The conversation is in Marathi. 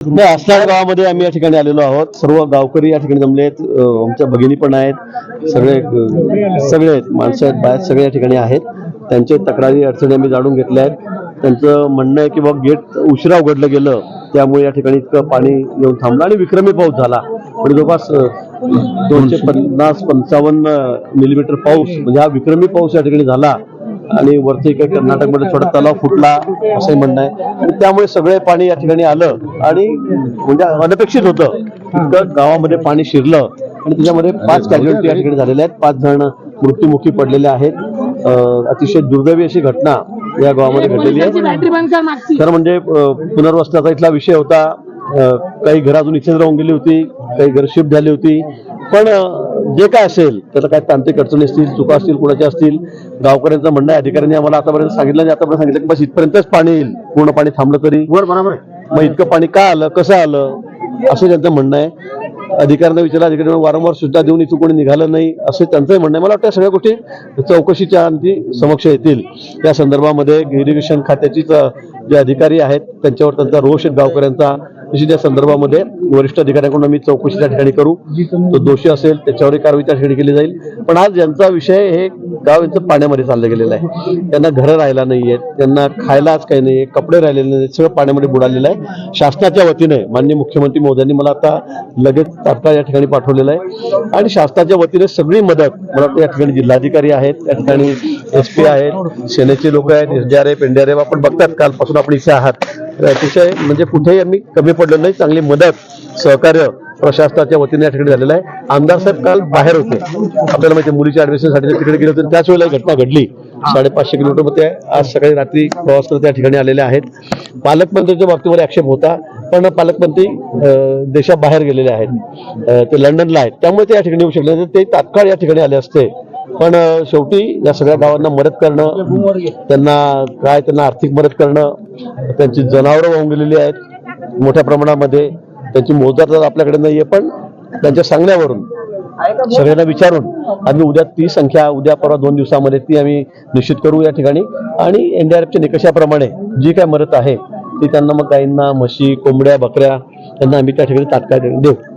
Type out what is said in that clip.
असल्या असणार गावामध्ये आम्ही या ठिकाणी आलेलो आहोत. सर्व गावकरी या ठिकाणी जमले आहेत. आमच्या भगिनी पण आहेत. सगळे सगळे आहेत. माणसं आहेत बाहेर सगळे या ठिकाणी आहेत. त्यांचे तक्रारी अडचणी आम्ही जाणून घेतल्या आहेत. त्यांचं म्हणणं आहे की बाबा गेट उशिरा उघडलं गेलं. त्यामुळे या ठिकाणी इतकं पाणी येऊन थांबलं आणि विक्रमी पाऊस झाला. म्हणजे जवळपास दोनशे पन्नास पंचावन्न मिलीमीटर पाऊस म्हणजे हा विक्रमी पाऊस या ठिकाणी झाला. आणि वरती काही कर्नाटकमध्ये थोडा तलाव फुटला असंही म्हणणं आहे. आणि त्यामुळे सगळे पाणी या ठिकाणी आलं आणि म्हणजे अनपेक्षित होतं. इतकं गावामध्ये पाणी शिरलं आणि त्याच्यामध्ये पाच कॅज्युअलिटी या ठिकाणी झालेल्या आहेत. पाच जण मृत्युमुखी पडलेले आहेत. अतिशय दुर्दैवी अशी घटना या गावामध्ये घडलेली आहे. खरं म्हणजे पुनर्वसनाचा इथला विषय होता. काही घरं अजून इथेच राहून गेली होती काही घर शिफ्ट झाली होती. पण जे काय असेल त्याला काय तांत्रिक अडचणी असतील चुका असतील कुणाच्या असतील गावकऱ्यांचं म्हणणं आहे अधिकाऱ्यांनी आम्हाला आतापर्यंत सांगितलं आणि आतापर्यंत सांगितलं की बस इथपर्यंतच पाणी येईल. पूर्ण पाणी थांबलं तरी. बरोबर मग इतकं पाणी का आलं कसं आलं? असं त्यांचं म्हणणं आहे. अधिकाऱ्यांना विचारलं अधिकारी वारंवार सूचना देऊन इथं कोणी निघालं नाही. असं त्यांचंही म्हणणं आहे. मला वाटतं सगळ्या गोष्टी चौकशीच्या अंती समक्ष येतील. या संदर्भामध्ये इरिगेशन खात्याचीच अं, जे अधिकारी आहेत त्यांच्यावर त्यांचा रोष गावकऱ्यांचा. तशी त्या संदर्भामध्ये वरिष्ठ अधिकाऱ्यांकडून मी चौकशी त्या ठिकाणी करू. तो दोषी असेल त्याच्यावरही कारवाई त्या ठिकाणी केली जाईल. पण आज यांचा विषय हे गाव यांचं पाण्यामध्ये चाललं गेलेलं आहे. त्यांना घरं राहिला आहेत त्यांना खायला आज काही नाही कपडे राहिलेले नाही सगळं पाण्यामध्ये बुडालेलं आहे. शासनाच्या वतीने माननीय मुख्यमंत्री मोदयांनी मला आता लगेच तात्काळ या ठिकाणी पाठवलेलं आहे. आणि शासनाच्या वतीने सगळी मदत मला वाटतं या ठिकाणी जिल्हाधिकारी आहेत. या ठिकाणी एस पी आहेत. सेनेचे लोक आहेत. S D R F N R F आपण बघतात. कालपासून आपण इथे आहात. तर अतिशय म्हणजे कुठेही आम्ही कमी पडलो नाही चांगली मदत सहकार्य प्रशासनाच्या वतीने या ठिकाणी झालेलं आहे. आमदार साहेब काल बाहेर होते. आपल्याला माहिती मुलीच्या ऍडमिशनसाठी तिकडे गेले होते त्याच वेळेला घटना घडली. साडेपाचशे किलोमीटरमध्ये आज सकाळी रात्री प्रवास करत त्या ठिकाणी आलेले आहेत. पालकमंत्र्यांच्या बाबतीमध्ये आक्षेप होता पण पालकमंत्री देशाबाहेर गेलेले आहेत. ते लंडनला आहेत. त्यामुळे ते या ठिकाणी येऊ शकले ते तात्काळ या ठिकाणी आले असते. पण शेवटी या सगळ्या गावांना मदत करणं त्यांना काय त्यांना आर्थिक मदत करणं त्यांची जनावरं वाहून गेलेली आहेत मोठ्या प्रमाणामध्ये. त्यांची मोजदार आपल्याकडे नाहीये पण त्यांच्या सांगण्यावरून सगळ्यांना विचारून आम्ही उद्या ती संख्या उद्या परवा दोन दिवसामध्ये ती आम्ही निश्चित करू या ठिकाणी. आणि एनडीआरएफच्या निकषाप्रमाणे जी काय मदत आहे ती त्यांना मग गाईंना म्हशी कोंबड्या बकऱ्या त्यांना आम्ही त्या ठिकाणी तात्काळ देऊ.